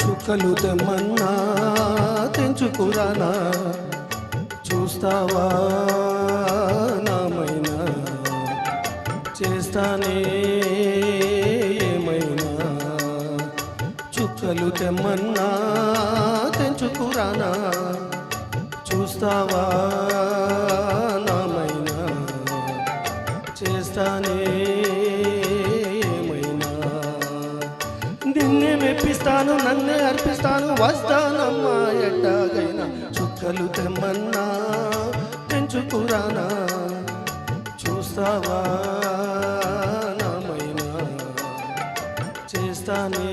చుక్కలు తెమ్మన్నా తెంచుకురానా చూస్తావా నామైనా? చేస్తానే ఏమైనా? చుక్కలు తెమ్మన్నా తెంచుకురానా? చూస్తావా నామైనా? చేస్తానే నిన్నే నన్నే అర్పిస్తాను వస్తానమ్మా ఎట్టాగైనా. చుక్కలు తెమ్మన్నా పెంచుకురానా చూస్తావా నామైనా చేస్తానే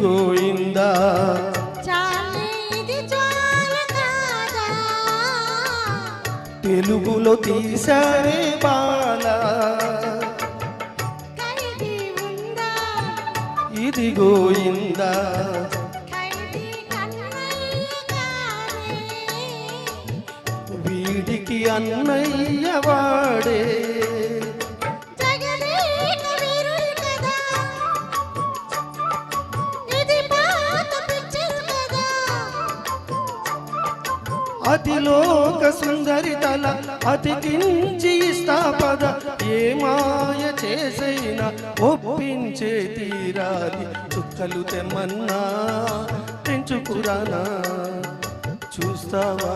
గోయిందా కాదా? తెలుగులో తీసారే బాలా. ఇది గోయిందా వీడికి అన్నయ్య అతిలోక సుందరి తల అతికించి ఇస్తా పద. ఏ మాయ చేసైనా ఒప్పించే తీరాలి చుక్కలు తెమ్మన్నా పెంచుకురానా చూస్తావా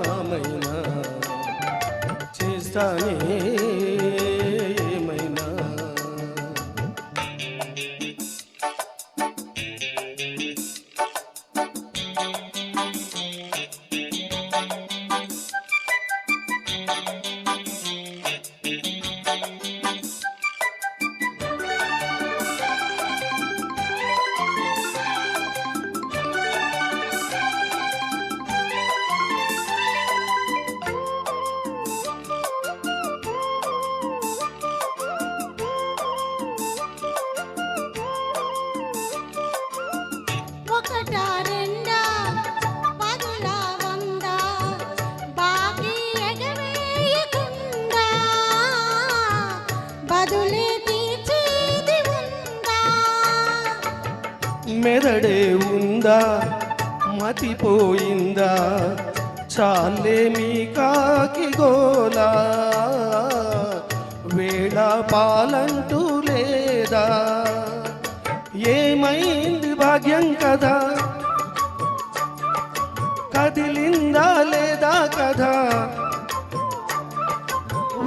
నామైనా చేస్తానే మెదడే ఉందా? మతిపోయిందా? చాలే మీ కాకి గోలా? వేళ పాలంటూ లేదా? ఏమైంది భాగ్యం కదా? కదిలిందా లేదా కదా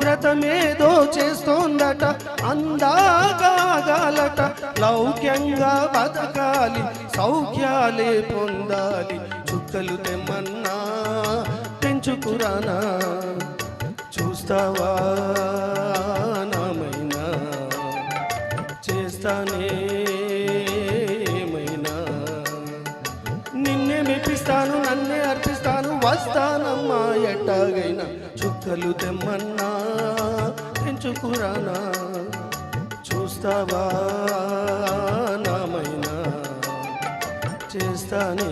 వ్రతమేదో చేస్తోందట అందాగాలట లౌక్యంగా బతకాలి సౌఖ్యాలే పొందాలి చుక్కలు తెమ్మన్నా పెంచుకురానా చూస్తావా నామైనా చేస్తానే ఏమైనా నిన్నే మెప్పిస్తాను నన్నే చుక్కలు తెమ్మన్నా పెంచుకురానా చూస్తావా నామైనా? చేస్తానే